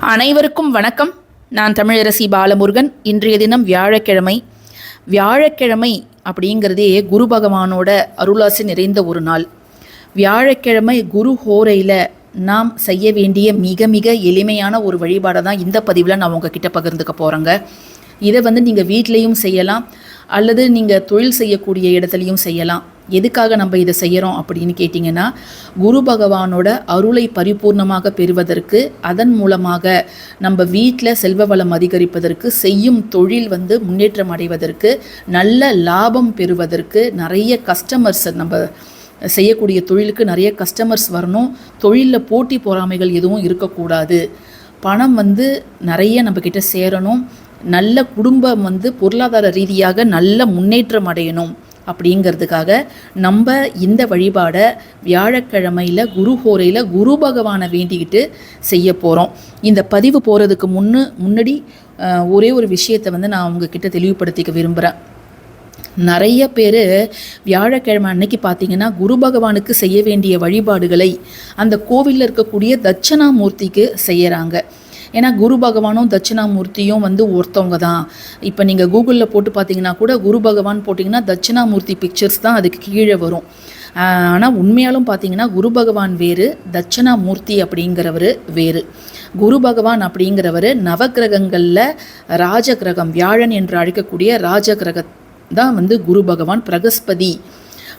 அனைவருக்கும் வணக்கம். நான் தமிழரசி பாலமுருகன். இன்றைய தினம் வியாழக்கிழமை. வியாழக்கிழமை அப்படிங்கிறதே குரு பகவானோட அருளாசி நிறைந்த ஒரு நாள். வியாழக்கிழமை குரு ஹோரையில் நாம் செய்ய வேண்டிய மிக மிக எளிமையான ஒரு வழிபாடை தான் இந்த பதிவில் நான் உங்ககிட்ட பகிர்ந்துக்க போகிறேங்க இதை வந்து நீங்கள் வீட்லேயும் செய்யலாம். அல்லது நீங்கள் தொழில் செய்யக்கூடிய இடத்துலையும் செய்யலாம். எதுக்காக நம்ம இதை செய்கிறோம் அப்படின்னு கேட்டிங்கன்னா குரு பகவானோட அருளை பரிபூர்ணமாக பெறுவதற்கு அதன் மூலமாக நம்ம வீட்டில் செல்வ வளம் அதிகரிப்பதற்கு செய்யும் தொழில் வந்து முன்னேற்றம் அடைவதற்கு நல்ல லாபம் பெறுவதற்கு நிறைய கஸ்டமர்ஸ் நம்ம செய்யக்கூடிய தொழிலுக்கு நிறைய கஸ்டமர்ஸ் வரணும். தொழிலில் போட்டி பொறாமைகள் எதுவும் இருக்கக்கூடாது. பணம் வந்து நிறைய நம்மக்கிட்ட சேரணும். நல்ல குடும்பம் வந்து பொருளாதார ரீதியாக நல்ல முன்னேற்றம் அடையணும். அப்படிங்கிறதுக்காக நம்ம இந்த வழிபாடை வியாழக்கிழமையில் குரு ஹோரையில் குரு பகவானை வேண்டிக்கிட்டு செய்ய போகிறோம் இந்த பதிவு போகிறதுக்கு முன்னு முன்னாடி ஒரே ஒரு விஷயத்தை வந்து நான் உங்ககிட்ட தெளிவுபடுத்திக்க விரும்புகிறேன் நிறைய பேர் வியாழக்கிழமை அன்னைக்கு பார்த்தீங்கன்னா குரு பகவானுக்கு செய்ய வேண்டிய வழிபாடுகளை அந்த கோவிலில் இருக்கக்கூடிய தட்சணாமூர்த்திக்கு செய்கிறாங்க ஏன்னா குரு பகவானும் தட்சிணாமூர்த்தியும் வந்து ஒருத்தவங்க தான். இப்போ நீங்கள் கூகுளில் போட்டு பார்த்தீங்கன்னா கூட குரு பகவான் போட்டிங்கன்னா தட்சிணாமூர்த்தி பிக்சர்ஸ் தான் அதுக்கு கீழே வரும். ஆனால் உண்மையாலும் பார்த்தீங்கன்னா குரு பகவான் வேறு தட்சிணாமூர்த்தி அப்படிங்கிறவர் வேறு. குரு பகவான் அப்படிங்கிறவர் நவக்கிரகங்களில் ராஜகிரகம் வியாழன் என்று அழைக்கக்கூடிய ராஜகிரக தான் வந்து குரு பகவான் பிரகஸ்பதி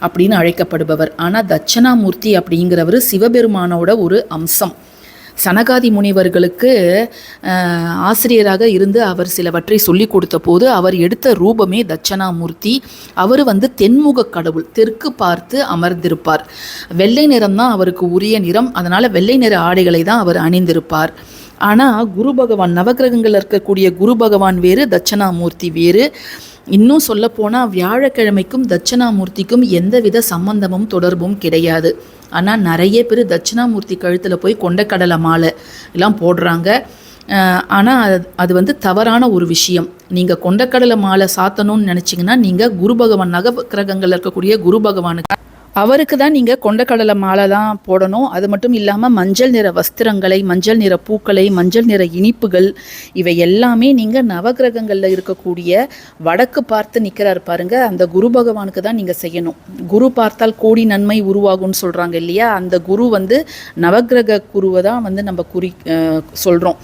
அப்படின்னு அழைக்கப்படுபவர். ஆனால் தட்சணாமூர்த்தி அப்படிங்கிறவர் சிவபெருமானோட ஒரு அம்சம். சனகாதி முனிவர்களுக்கு ஆசிரியராக இருந்து அவர் சிலவற்றை சொல்லி கொடுத்த போது அவர் எடுத்த ரூபமே தட்சணாமூர்த்தி. அவர் வந்து தென்முக கடவுள் தெற்கு பார்த்து அமர்ந்திருப்பார். வெள்ளை நிறம் தான் அவருக்கு உரிய நிறம் அதனால் வெள்ளை நிற ஆடைகளை தான் அவர் அணிந்திருப்பார். ஆனால் குரு பகவான் நவக்கிரகங்கள் இருக்கக்கூடிய குரு பகவான் வேறு தட்சணாமூர்த்தி வேறு. இன்னும் சொல்லப்போனால் வியாழக்கிழமைக்கும் தட்சணாமூர்த்திக்கும் எந்தவித சம்பந்தமும் தொடர்பும் கிடையாது. ஆனால் நிறைய பேர் தட்சிணாமூர்த்தி கழுத்தில் போய் கொண்டக்கடலை மாலை எல்லாம் போடுறாங்க. ஆனால் அது அது வந்து தவறான ஒரு விஷயம். நீங்கள் கொண்டக்கடலை மாலை சாத்தணும்னு நினச்சிங்கன்னா நீங்கள் குரு பகவான் நகக்கிரகங்களில் இருக்கக்கூடிய குரு பகவானுக்கு அவருக்கு தான் நீங்கள் கொண்டக்கடலை மாலை தான் போடணும். அது மட்டும் இல்லாமல் மஞ்சள் நிற வஸ்திரங்களை மஞ்சள் நிற பூக்களை மஞ்சள் நிற இனிப்புகள் இவை எல்லாமே நீங்கள் நவக்கிரகங்களில் இருக்கக்கூடிய வடக்கு பார்த்து நிற்கிறார் பாருங்க. அந்த குரு பகவானுக்கு தான் நீங்கள் செய்யணும். குரு பார்த்தால் கோடி நன்மை உருவாகும்னு சொல்கிறாங்க இல்லையா? அந்த குரு வந்து நவக்கிரக குருவை தான் வந்து நம்ம குறி சொல்கிறோம்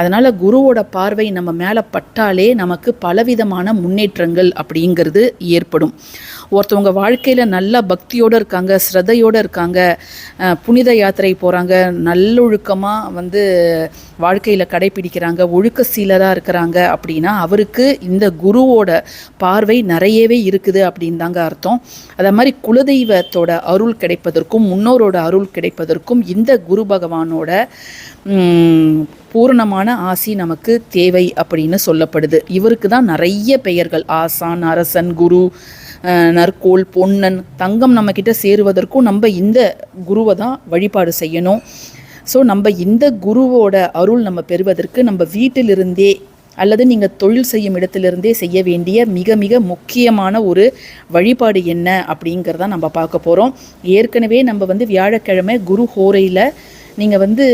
அதனால் குருவோட பார்வை நம்ம மேலே பட்டாலே நமக்கு பலவிதமான முன்னேற்றங்கள் அப்படிங்கிறது ஏற்படும். ஒருத்தவங்க வாழ்க்கையில் நல்லா பக்தியோடு இருக்காங்க ஸ்ரத்தையோடு இருக்காங்க புனித யாத்திரை போகிறாங்க நல்லொழுக்கமாக வந்து வாழ்க்கையில் கடைபிடிக்கிறாங்க ஒழுக்க சீலராக இருக்கிறாங்க அப்படின்னா அவருக்கு இந்த குருவோட பார்வை நிறையவே இருக்குது அப்படின்னு தாங்க அர்த்தம். அதே மாதிரி குலதெய்வத்தோட அருள் கிடைப்பதற்கும் முன்னோரோட அருள் கிடைப்பதற்கும் இந்த குரு பகவானோட பூரணமான ஆசி நமக்கு தேவை அப்படின்னு சொல்லப்படுது. இவருக்கு தான் நிறைய பெயர்கள். ஆசான் அரசன் குரு நற்கோல் நற்கோள் பொன்னன் தங்கம் நம்மக்கிட்ட சேருவதற்கும் நம்ம இந்த குருவை தான் வழிபாடு செய்யணும். ஸோ நம்ம இந்த குருவோட அருள் நம்ம பெறுவதற்கு நம்ம வீட்டிலிருந்தே அல்லது நீங்கள் தொழில் செய்யும் இடத்திலிருந்தே செய்ய வேண்டிய மிக மிக முக்கியமான ஒரு வழிபாடு என்ன அப்படிங்கிறத நம்ம பார்க்க போகிறோம் ஏற்கனவே நம்ம வந்து வியாழக்கிழமை குரு ஹோரையில் நீங்கள் வந்து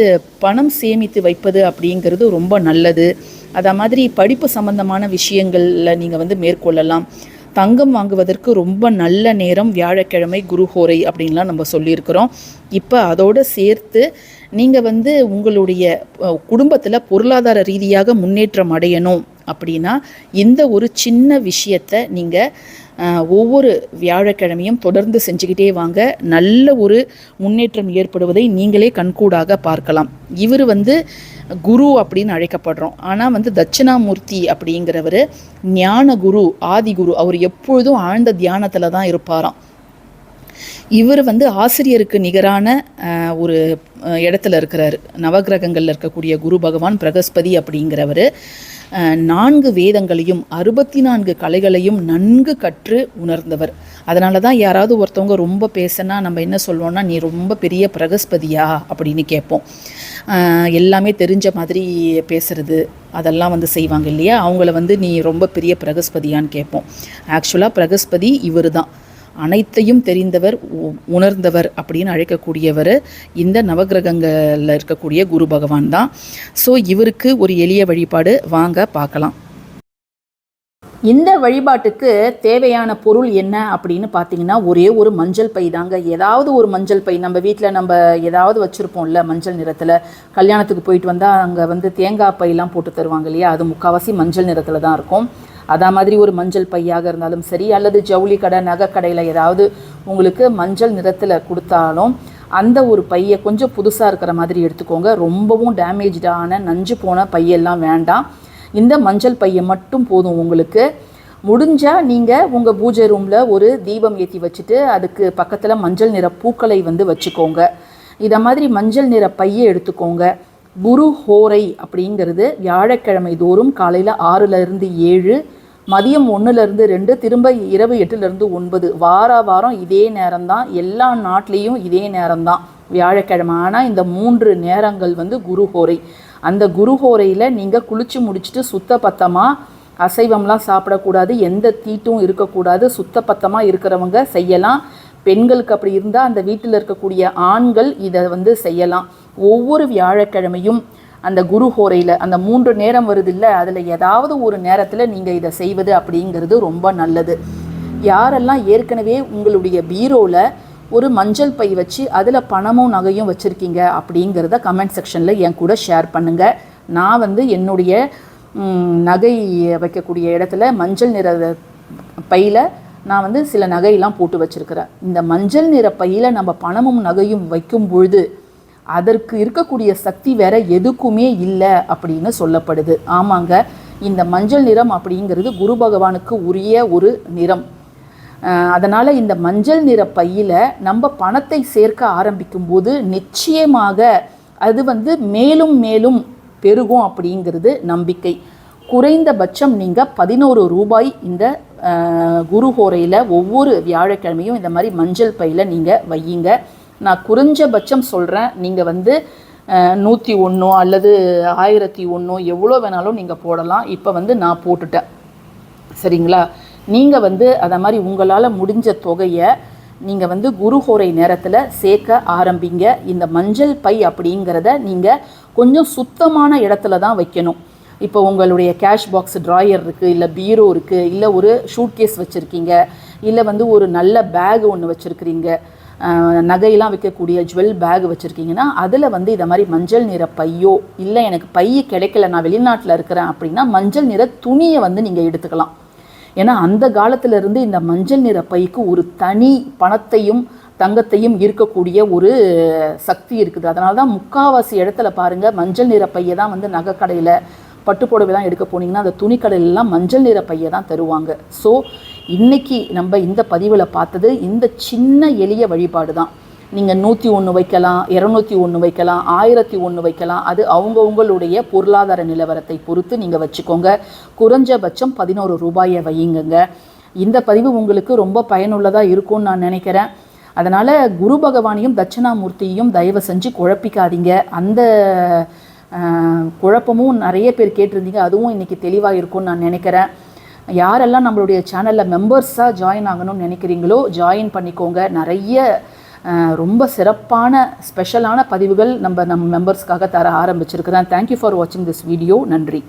பணம் சேமித்து வைப்பது அப்படிங்கிறது ரொம்ப நல்லது. அதை மாதிரி படிப்பு சம்பந்தமான விஷயங்களில் நீங்கள் வந்து மேற்கொள்ளலாம். தங்கம் வாங்குவதற்கு ரொம்ப நல்ல நேரம் வியாழக்கிழமை குருஹோரை அப்படின்லாம் நம்ம சொல்லியிருக்கிறோம். இப்போ அதோடு சேர்த்து நீங்கள் வந்து உங்களுடைய குடும்பத்தில் பொருளாதார ரீதியாக முன்னேற்றம் அடையணும் அப்படின்னா இந்த ஒரு சின்ன விஷயத்தை நீங்கள் ஒவ்வொரு வியாழக்கிழமையும் தொடர்ந்து செஞ்சுக்கிட்டே வாங்க. நல்ல ஒரு முன்னேற்றம் ஏற்படுவதை நீங்களே கண்கூடாக பார்க்கலாம். இவர் வந்து குரு அப்படின்னு அழைக்கப்படுறோம். ஆனால் வந்து தட்சிணாமூர்த்தி அப்படிங்கிறவர் ஞான குரு ஆதிகுரு அவர் எப்பொழுதும் ஆழ்ந்த தியானத்தில் தான் இருப்பாராம். இவர் வந்து ஆசிரியருக்கு நிகரான ஒரு இடத்துல இருக்கிறார். நவகிரகங்களில் இருக்கக்கூடிய குரு பகவான் பிரகஸ்பதி அப்படிங்கிறவர். நான்கு வேதங்களையும் அறுபத்தி நான்கு கலைகளையும் நன்கு கற்று உணர்ந்தவர். அதனால தான் யாராவது ஒருத்தவங்க ரொம்ப பேசினா நம்ம என்ன சொல்லுவோம்னா நீ ரொம்ப பெரிய பிரகஸ்பதியா? அப்படின்னு கேட்போம். எல்லாமே தெரிஞ்ச மாதிரி பேசுறது அதெல்லாம் வந்து செய்வாங்க இல்லையா? அவங்கள வந்து நீ ரொம்ப பெரிய பிரகஸ்பதியான்னு கேட்போம். ஆக்சுவலாக பிரகஸ்பதி இவர் தான் அனைத்தையும் தெரிந்தவர் உ- உணர்ந்தவர் அப்படின்னு அழைக்கக்கூடியவர் இந்த நவகிரகங்களில் இருக்கக்கூடிய குரு பகவான் தான். ஸோ இவருக்கு ஒரு எளிய வழிபாடு வாங்க பார்க்கலாம். இந்த வழிபாட்டுக்கு தேவையான பொருள் என்ன அப்படின்னு பார்த்தீங்கன்னா ஒரே ஒரு மஞ்சள் பை தாங்க. ஏதாவது ஒரு மஞ்சள் பை நம்ம வீட்டில் நம்ம ஏதாவது வச்சுருப்போம்ல மஞ்சள் நிறத்தில். கல்யாணத்துக்கு போயிட்டு வந்தால் அங்கே வந்து தேங்காய் பையெல்லாம் போட்டு தருவாங்க இல்லையா? அது முக்கால்வாசி மஞ்சள் நிறத்தில் தான் இருக்கும். அதே மாதிரி ஒரு மஞ்சள் பையாக இருந்தாலும் சரி அல்லது ஜவுளி கடை நகைக்கடையில் ஏதாவது உங்களுக்கு மஞ்சள் நிறத்தில் கொடுத்தாலும் அந்த ஒரு பையை கொஞ்சம் புதுசாக இருக்கிற மாதிரி எடுத்துக்கோங்க. ரொம்பவும் டேமேஜ்டான நஞ்சு போன பையெல்லாம் வேண்டாம். இந்த மஞ்சள் பையை மட்டும் போதும் உங்களுக்கு. முடிஞ்சால் நீங்கள் உங்கள் பூஜை ரூமில் ஒரு தீபம் ஏற்றி வச்சுட்டு அதுக்கு பக்கத்தில் மஞ்சள் நிற பூக்களை வந்து வச்சுக்கோங்க. இதை மாதிரி மஞ்சள் நிற பையை எடுத்துக்கோங்க. குரு ஹோரை அப்படிங்கிறது வியாழக்கிழமை தோறும் காலையில் ஆறுலேருந்து ஏழு மதியம் ஒன்றுலேருந்து ரெண்டு திரும்ப இரவு எட்டுலேருந்து ஒன்பது. வார வாரம் இதே நேரம்தான். எல்லா நாட்டிலையும் இதே நேரம்தான். வியாழக்கிழமை. ஆனால் இந்த மூன்று நேரங்கள் வந்து குருஹோரை அந்த குருஹோரையில் நீங்கள் குளித்து முடிச்சுட்டு சுத்தபத்தமாக அசைவம்லாம் சாப்பிடக்கூடாது எந்த தீட்டும் இருக்கக்கூடாது சுத்தபத்தமாக இருக்கிறவங்க செய்யலாம். பெண்களுக்கு அப்படி இருந்தால் அந்த வீட்டில் இருக்கக்கூடிய ஆண்கள் இதை வந்து செய்யலாம். ஒவ்வொரு வியாழக்கிழமையும் அந்த குரு ஹோரையில் அந்த மூன்று நேரம் வருது இல்லை அதில் ஏதாவது ஒரு நேரத்தில் நீங்கள் இதை செய்வது அப்படிங்கிறது ரொம்ப நல்லது. யாரெல்லாம் ஏற்கனவே உங்களுடைய பீரோவில் ஒரு மஞ்சள் பை வச்சு அதில் பணமும் நகையும் வச்சுருக்கீங்க அப்படிங்கிறத கமெண்ட் செக்ஷனில் என் கூட ஷேர் பண்ணுங்கள் நான் வந்து என்னுடைய நகை வைக்கக்கூடிய இடத்துல மஞ்சள் நிற பையில் நான் வந்து சில நகையெல்லாம் போட்டு வச்சுருக்கிறேன். இந்த மஞ்சள் நிற பையில் நம்ம பணமும் நகையும் வைக்கும் பொழுது அதற்கு இருக்கக்கூடிய சக்தி வேற எதுக்குமே இல்லை அப்படின்னு சொல்லப்படுது. ஆமாங்க. இந்த மஞ்சள் நிறம் அப்படிங்கிறது குரு பகவானுக்கு உரிய ஒரு நிறம். அதனால் இந்த மஞ்சள் நிற பையில் நம்ம பணத்தை சேர்க்க ஆரம்பிக்கும்போது நிச்சயமாக அது வந்து மேலும் மேலும் பெருகும் அப்படிங்கிறது நம்பிக்கை. குறைந்தபட்சம் நீங்கள் பதினோரு ரூபாய் இந்த குரு ஹோரையில் ஒவ்வொரு வியாழக்கிழமையும் இந்த மாதிரி மஞ்சள் பையில் நீங்கள் வையுங்க. நான் குறைஞ்சபட்சம் சொல்கிறேன் நீங்கள் வந்து நூற்றி ஒன்றோ அல்லது ஆயிரத்தி ஒன்றோ எவ்வளோ வேணாலும் நீங்கள் போடலாம். இப்போ வந்து நான் போட்டுட்டேன். சரிங்களா? நீங்கள் வந்து அதை மாதிரி உங்களால் முடிஞ்ச தொகையை நீங்கள் வந்து குருஹோரை நேரத்தில் சேர்க்க ஆரம்பிங்க. இந்த மஞ்சள் பை அப்படிங்கிறத நீங்கள் கொஞ்சம் சுத்தமான இடத்துல தான் வைக்கணும். இப்போ உங்களுடைய கேஷ் பாக்ஸ் ட்ராயர் இருக்குது இல்லை பீரோ இருக்குது இல்லை ஒரு ஷூட்கேஸ் வச்சுருக்கீங்க இல்லை வந்து ஒரு நல்ல பேக் ஒன்று வச்சுருக்கிறீங்க. நகையெல்லாம் வைக்கக்கூடிய ஜுவல் பேக் வச்சுருக்கீங்கன்னா அதில் வந்து இதை மாதிரி மஞ்சள் நிற பையோ இல்லை எனக்கு பை கிடைக்கல நான் வெளிநாட்டில் இருக்கிறேன் அப்படின்னா மஞ்சள் நிற துணியை வந்து நீங்கள் எடுத்துக்கலாம். ஏன்னா அந்த காலத்திலிருந்து இந்த மஞ்சள் நிற பைக்கு ஒரு தனி பணத்தையும் தங்கத்தையும் இருக்கக்கூடிய ஒரு சக்தி இருக்குது. அதனால தான் முக்காவாசி இடத்துல பாருங்கள் மஞ்சள் நிற பையை தான் வந்து நகைக்கடையில் பட்டுப்புடவைலாம் எடுக்க போனீங்கன்னா அந்த துணிக்கடையிலலாம் மஞ்சள் நிற பையை தான் தருவாங்க. ஸோ இன்னைக்கு நம்ம இந்த பதிவில் பார்த்தது இந்த சின்ன எளிய வழிபாடு தான். நீங்கள் நூற்றி ஒன்று வைக்கலாம் இரநூத்தி ஒன்று வைக்கலாம் ஆயிரத்தி ஒன்று வைக்கலாம். அது அவங்கவுங்களுடைய பொருளாதார நிலவரத்தை பொறுத்து நீங்கள் வச்சுக்கோங்க. குறைஞ்சபட்சம் பதினோரு ரூபாயை வையுங்கங்க. இந்த பதிவு உங்களுக்கு ரொம்ப பயனுள்ளதாக இருக்கும்னு நான் நினைக்கிறேன். அதனால் குரு பகவானையும் தட்சிணாமூர்த்தியையும் தயவு செஞ்சு குழப்பிக்காதீங்க. அந்த குழப்பமும் நிறைய பேர் கேட்டிருந்தீங்க. அதுவும் இன்றைக்கி தெளிவாக இருக்கும்னு நான் நினைக்கிறேன். யாரெல்லாம் நம்மளுடைய சேனலில் மெம்பர்ஸாக ஜாயின் ஆகணும்னு நினைக்கிறீங்களோ ஜாயின் பண்ணிக்கோங்க. நிறைய ரொம்ப சிறப்பான ஸ்பெஷலான பதிவுகள் நம்ம நம்ம மெம்பர்ஸ்க்காக தர ஆரம்பிச்சிருக்கிறேன். தேங்க்யூ ஃபார் வாட்சிங் திஸ் வீடியோ நன்றி.